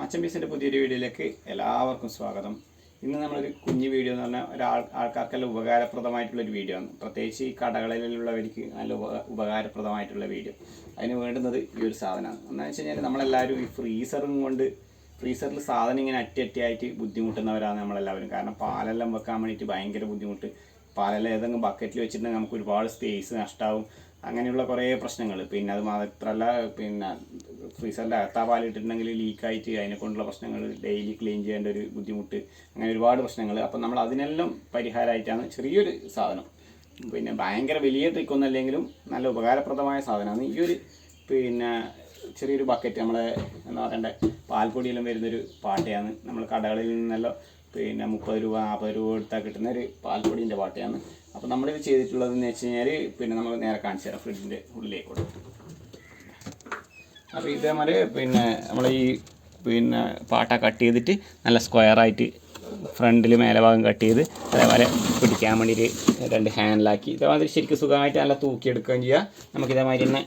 മച്ചൻ പീസിന്റെ പുതിയൊരു വീഡിയോയിലേക്ക് എല്ലാവർക്കും സ്വാഗതം. ഇന്ന് നമ്മളൊരു കുഞ്ഞു വീഡിയോ എന്ന് പറഞ്ഞാൽ ഒരാൾ ആൾക്കാർക്കെല്ലാം ഉപകാരപ്രദമായിട്ടുള്ള ഒരു വീഡിയോ ആണ്. പ്രത്യേകിച്ച് ഈ കടകളിലുള്ളവർക്ക് നല്ല ഉപ ഉപകാരപ്രദമായിട്ടുള്ള വീഡിയോ. അതിന് വേണ്ടുന്നത് ഈ ഒരു സാധനമാണ്. എന്താണെന്ന് വെച്ച് കഴിഞ്ഞാൽ നമ്മളെല്ലാവരും ഈ ഫ്രീസറും കൊണ്ട് ഫ്രീസറിൽ സാധനം ഇങ്ങനെ അറ്റി അറ്റിയായിട്ട് ബുദ്ധിമുട്ടുന്നവരാണ് നമ്മളെല്ലാവരും. കാരണം പാലെല്ലാം വെക്കാൻ വേണ്ടിയിട്ട് ഭയങ്കര ബുദ്ധിമുട്ട്. പാലെല്ലാം ഏതെങ്കിലും ബക്കറ്റിൽ വെച്ചിട്ടുണ്ടെങ്കിൽ നമുക്ക് ഒരുപാട് സ്പേസ് നഷ്ടമാവും അങ്ങനെയുള്ള കുറേ പ്രശ്നങ്ങൾ പിന്നെ അത് മാത്രമല്ല പിന്നെ ഫ്രീസറിന്റെ അകത്താ പാലിട്ടിട്ടുണ്ടെങ്കിൽ ലീക്കായിട്ട് അതിനെ കൊണ്ടുള്ള പ്രശ്നങ്ങൾ ഡെയിലി ക്ലീൻ ചെയ്യേണ്ട ഒരു ബുദ്ധിമുട്ട് അങ്ങനെ ഒരുപാട് പ്രശ്നങ്ങൾ. അപ്പം നമ്മൾ അതിനെല്ലാം പരിഹാരമായിട്ടാണ് ചെറിയൊരു സാധനം. പിന്നെ ഭയങ്കര വലിയ ട്രിക്കൊന്നും അല്ലെങ്കിലും നല്ല ഉപകാരപ്രദമായ സാധനമാണ്. ഈ ഒരു പിന്നെ ചെറിയൊരു ബക്കറ്റ് നമ്മളെ എന്താ പറയണ്ടേ പാൽപ്പൊടിയെല്ലാം വരുന്നൊരു പാട്ടയാണ്. നമ്മൾ കടകളിൽ നിന്നെല്ലാം പിന്നെ മുപ്പത് രൂപ നാൽപ്പത് രൂപ എടുത്താൽ കിട്ടുന്ന ഒരു പാൽപ്പൊടിന്റെ പാട്ടയാണ്. അപ്പോൾ നമ്മളിത് ചെയ്തിട്ടുള്ളതെന്ന് വെച്ച് കഴിഞ്ഞാൽ പിന്നെ നമ്മൾ നേരെ കാണിച്ചു തരാം ഫ്രിഡ്ജിന്റെ ഉള്ളിലേക്ക് കൊടുക്കും അപ്പോൾ ഇതേമാതിരി പിന്നെ നമ്മൾ ഈ പിന്നെ പാട്ട കട്ട് ചെയ്തിട്ട് നല്ല സ്ക്വയറായിട്ട് ഫ്രണ്ടിൽ മേലെ ഭാഗം കട്ട് ചെയ്ത് അതേപോലെ പിടിക്കാൻ വേണ്ടിയിട്ട് രണ്ട് ഹാൻഡിലാക്കി ഇതേമാതിരി ശരിക്കും സുഖമായിട്ട് നല്ല തൂക്കിയെടുക്കുകയും ചെയ്യാം. നമുക്ക് ഇതേമാതിരി തന്നെ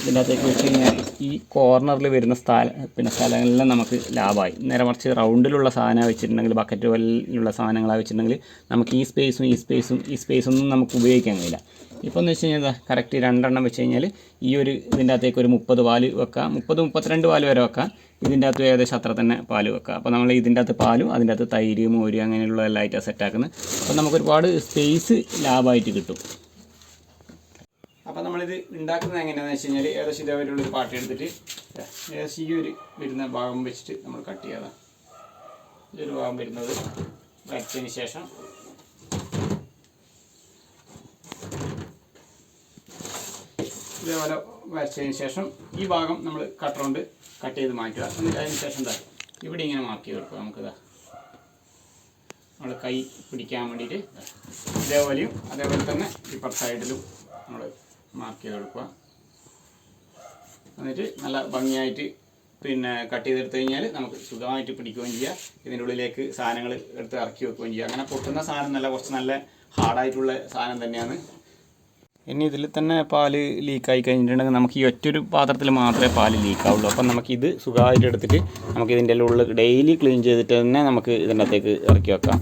ഇതിന്റെ അകത്തേക്ക് വെച്ച് കഴിഞ്ഞാൽ ഈ കോർണറിൽ വരുന്ന സ്ഥല പിന്നെ സ്ഥലങ്ങളിലും നമുക്ക് ലാഭമായി. നേരെ മറിച്ച് റൗണ്ടിലുള്ള സാധനം വെച്ചിട്ടുണ്ടെങ്കിൽ ബക്കറ്റ് പോലുള്ള സാധനങ്ങളാണ് വെച്ചിട്ടുണ്ടെങ്കിൽ നമുക്ക് ഈ സ്പേസും ഈ സ്പേസും ഈ സ്പേസൊന്നും നമുക്ക് ഉപയോഗിക്കാൻ കഴിയില്ല. ഇപ്പോൾ എന്ന് വെച്ച് കഴിഞ്ഞാൽ കറക്റ്റ് രണ്ടെണ്ണം വെച്ച് കഴിഞ്ഞാൽ ഈ ഒരു ഇതിന്റെ അകത്തേക്ക് ഒരു മുപ്പത് പാൽ വെക്കാം. മുപ്പത് മുപ്പത്തിരണ്ട് പാൽ വരെ വെക്കാം. ഇതിന്റെ അകത്ത് ഏകദേശം അത്ര തന്നെ പാൽ വെക്കാം. അപ്പോൾ നമ്മൾ ഇതിന്റെ അകത്ത് പാലും അതിന്റെ അകത്ത് തൈര് മോര് അങ്ങനെയുള്ള എല്ലാം ആയിട്ടാണ് സെറ്റാക്കുന്നത് അപ്പോൾ നമുക്ക് ഒരുപാട് സ്പേസ് ലാഭമായിട്ട് കിട്ടും. അപ്പോൾ നമ്മളിത് ഉണ്ടാക്കുന്നത് എങ്ങനെയാണെന്ന് വെച്ച് കഴിഞ്ഞാൽ ഏകദേശം ഇതേപോലെയുള്ള ഒരു പാട്ട് എടുത്തിട്ട് ഏകദേശം ഈ ഒരു വരുന്ന ഭാഗം വെച്ചിട്ട് നമ്മൾ കട്ട് ചെയ്യാതാണ് ഒരു ഭാഗം വരുന്നത് വരച്ചതിന് ശേഷം ഇതേപോലെ വരച്ചതിന് ശേഷം ഈ ഭാഗം നമ്മൾ കട്ടർ കൊണ്ട് കട്ട് ചെയ്ത് മാറ്റുക. എന്നിട്ട് അതിന് ശേഷം എന്താ ഇവിടെ ഇങ്ങനെ മാർക്ക് ചെയ്ത് കൊടുക്കുക നമുക്കിതാ നമ്മൾ കൈ പിടിക്കാൻ വേണ്ടിയിട്ട് ഇതേപോലെയും അതേപോലെ തന്നെ ഇപ്പർ സൈഡിലും നമ്മൾ മാർക്ക് ചെയ്ത് കൊടുക്കുക. എന്നിട്ട് നല്ല ഭംഗിയായിട്ട് പിന്നെ കട്ട് ചെയ്തെടുത്ത് കഴിഞ്ഞാൽ നമുക്ക് സുഖമായിട്ട് പിടിക്കുകയും ചെയ്യാം. ഇതിന്റെ ഉള്ളിലേക്ക് സാധനങ്ങൾ എടുത്ത് ഇറക്കി വെക്കുകയും ചെയ്യാം. അങ്ങനെ പൊട്ടുന്ന സാധനം നല്ല കുറച്ച് നല്ല ഹാർഡായിട്ടുള്ള സാധനം തന്നെയാണ് ഇനി ഇതിൽ തന്നെ പാൽ ലീക്കായി കഴിഞ്ഞിട്ടുണ്ടെങ്കിൽ നമുക്ക് ഈ ഒറ്റൊരു പാത്രത്തിൽ മാത്രമേ പാൽ ലീക്കാവുള്ളൂ. അപ്പം നമുക്ക് ഇത് സുഖമായിട്ട് എടുത്തിട്ട് നമുക്ക് ഇതിന്റെ ഉള്ളിൽ ഡെയിലി ക്ലീൻ ചെയ്തിട്ട് തന്നെ നമുക്ക് ഇതിന്റെ അകത്തേക്ക് ഇറക്കി വെക്കാം.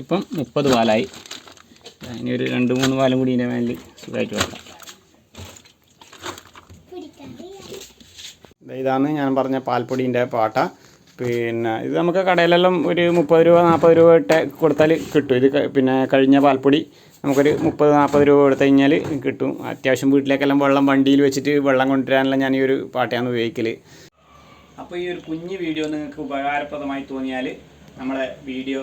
ഇപ്പം മുപ്പത് പാലായി. ഇനി ഒരു രണ്ട് മൂന്ന് പാലും കൂടി ഇതിന്റെ മേലിൽ സുഖമായിട്ട് വെക്കാം. ഇതാണ് ഞാൻ പറഞ്ഞ പാൽപ്പൊടിന്റെ പാട്ട. പിന്നെ ഇത് നമുക്ക് കടയിലെല്ലാം ഒരു മുപ്പത് രൂപ നാൽപ്പത് രൂപ ഇട്ട് കൊടുത്താൽ കിട്ടും. ഇത് പിന്നെ കഴിഞ്ഞ പാൽപ്പൊടി നമുക്കൊരു മുപ്പത് നാൽപ്പത് രൂപ കൊടുത്തു കഴിഞ്ഞാൽ കിട്ടും. അത്യാവശ്യം വീട്ടിലേക്കെല്ലാം വെള്ളം വണ്ടിയിൽ വെച്ചിട്ട് വെള്ളം കൊണ്ടുവരാനെല്ലാം ഞാൻ ഈ ഒരു പാട്ടയാണ് ഉപയോഗിക്കൽ അപ്പോൾ ഈ ഒരു കുഞ്ഞ് വീഡിയോ നിങ്ങൾക്ക് ഉപകാരപ്രദമായി തോന്നിയാൽ നമ്മുടെ വീഡിയോ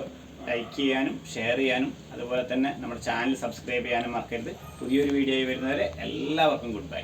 ലൈക്ക് ചെയ്യാനും ഷെയർ ചെയ്യാനും അതുപോലെ തന്നെ നമ്മുടെ ചാനൽ സബ്സ്ക്രൈബ് ചെയ്യാനും മറക്കരുത്. പുതിയൊരു വീഡിയോ വരുന്നവരെ എല്ലാവർക്കും ഗുഡ് ബൈ